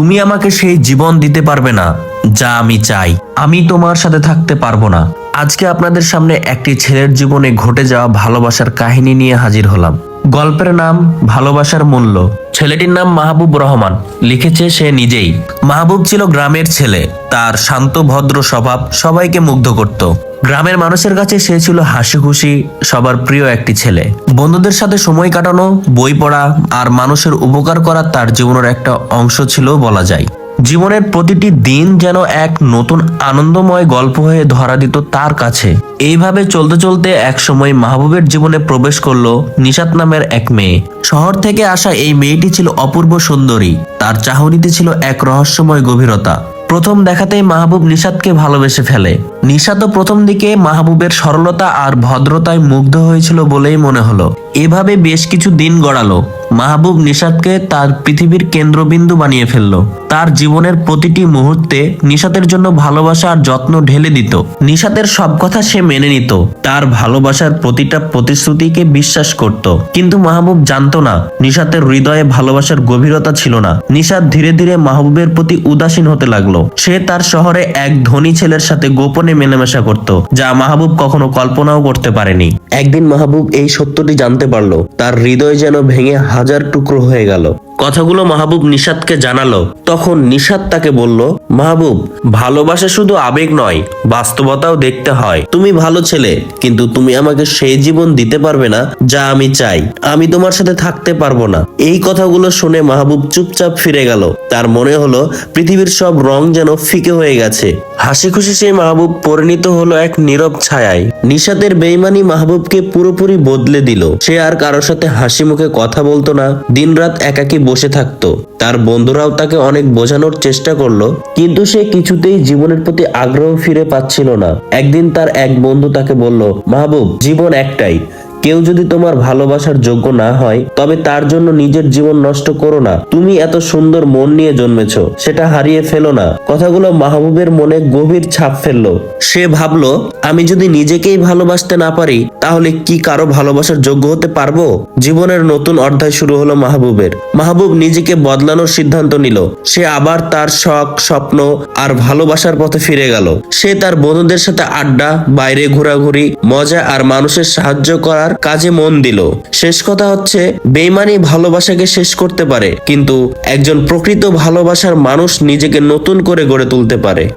তুমি আমাকে সেই জীবন দিতে পারবে না, যা আমি চাই। আমি তোমার সাথে থাকতে পারব না। আজকে আপনাদের সামনে একটি ছেলের জীবনে ঘটে যাওয়া ভালোবাসার কাহিনী নিয়ে হাজির হলাম। গল্পের নাম ভালোবাসার মূল্য। ছেলেটির নাম মাহবুব রহমান। লিখেছে সে নিজেই। মাহবুব ছিল গ্রামের ছেলে। তার শান্ত, ভদ্র স্বভাব সবাইকে মুগ্ধ করত। গ্রামের মানুষের কাছে সে ছিল হাসি খুশি সবার প্রিয় একটি ছেলে। বন্ধুদের সাথে সময় কাটানো, বই পড়া আর মানুষের উপকার করা তার জীবনের একটা অংশ ছিল বলা যায়। জীবনের প্রতিটি দিন যেন এক নতুন আনন্দময় গল্প হয়ে ধরা দিত তার কাছে। এইভাবে চলতে চলতে এক সময় মাহবুবের জীবনে প্রবেশ করল নিশাত নামের এক মেয়ে। শহর থেকে আসা এই মেয়েটি ছিল অপূর্ব সুন্দরী। তার চাহনিতে ছিল এক রহস্যময় গভীরতা। প্রথম দেখাতেই মাহবুব নিশাদকে ভালোবেসে ফেলে। নিশাদও প্রথম দিকে মাহবুবের সরলতা আর ভদ্রতায় মুগ্ধ হয়েছিল বলেই মনে হলো। এভাবে বেশ কিছু দিন গড়ালো। মাহবুব নিশাদকে তার পৃথিবীর কেন্দ্রবিন্দু বানিয়ে ফেলল। তার জীবনের প্রতিটি মুহূর্তে নিশাতের জন্য ভালোবাসা আর যত্ন ঢেলে দিত। নিশাতের সব কথা সে মেনে নিত। তার ভালোবাসার প্রতিটা প্রতিশ্রুতিকে বিশ্বাস করত। কিন্তু মাহবুব জানতো না নিশাতের হৃদয়ে ভালোবাসার গভীরতা ছিল না। নিশাত ধীরে ধীরে মাহবুবের প্রতি উদাসীন হতে লাগল। সে তার শহরে এক ধনী ছেলের সাথে গোপনে মেলামেশা করত, যা মাহবুব কখনো কল্পনাও করতে পারেনি। একদিন মাহবুব এই সত্যটি জানতে পারল, তার হৃদয় যেন ভেঙে হাজার টুকরো হয়ে গেল। কথাগুলো মাহবুব নিশাদকে জানালো। তখন নিশাদ তাকে বলল, মাহবুব, ভালোবাসা শুধু আবেগ নয়, বাস্তবতাও দেখতে হয়। তুমি ভালো ছেলে, কিন্তু তুমি আমাকে সেই জীবন দিতে পারবে না, যা আমি চাই। আমি তোমার সাথে থাকতে পারব না। এই কথাগুলো শুনে মাহবুব চুপচাপ ফিরে গেল। তার মনে হলো, পৃথিবীর সব রং যেন ফিকে হয়ে গেছে। হাসি খুশি সেই মাহবুব পরিণত হলো এক নীরব ছায়ায়। নিশাতের বেইমানি মাহবুবকে পুরোপুরি বদলে দিল। সে আর কারোর সাথে হাসি মুখে কথা বলতো না, দিনরাত একাকি বসে থাকতো। তার বন্ধুরাও তাকে অনেক বোঝানোর চেষ্টা করল, কিন্তু সে কিছুতেই জীবনের প্রতি আগ্রহ ফিরে পাচ্ছিল না। একদিন তার এক বন্ধু তাকে বলল, মাহবুব, জীবন একটাই। কেউ যদি তোমার ভালোবাসার যোগ্য না হয়, তবে তার জন্য নিজের জীবন নষ্ট করো না। তুমি এত সুন্দর মন নিয়ে জন্মেছ, সেটা হারিয়ে ফেলো না। কথাগুলো মাহবুবের মনে গভীর ছাপ ফেলল। সে ভাবলো, আমি যদি নিজেকেই ভালোবাসতে না পারি, তাহলে কি কারও ভালোবাসার যোগ্য হতে পারব? জীবনের নতুন অধ্যায় শুরু হলো মাহবুবের। মাহবুব নিজেকে বদলানোর সিদ্ধান্ত নিল। সে আবার তার শখ, স্বপ্ন আর ভালোবাসার পথে ফিরে গেল। সে তার বন্ধুদের সাথে আড্ডা, বাইরে ঘোরাঘুরি, মজা আর মানুষের সাহায্য করার কাজে মন দিল। শেষ কথা হচ্ছে, বেইমানি ভালোবাসাকে শেষ করতে পারে, কিন্তু একজন প্রকৃত ভালোবাসার মানুষ নিজেকে নতুন করে গড়ে তুলতে পারে।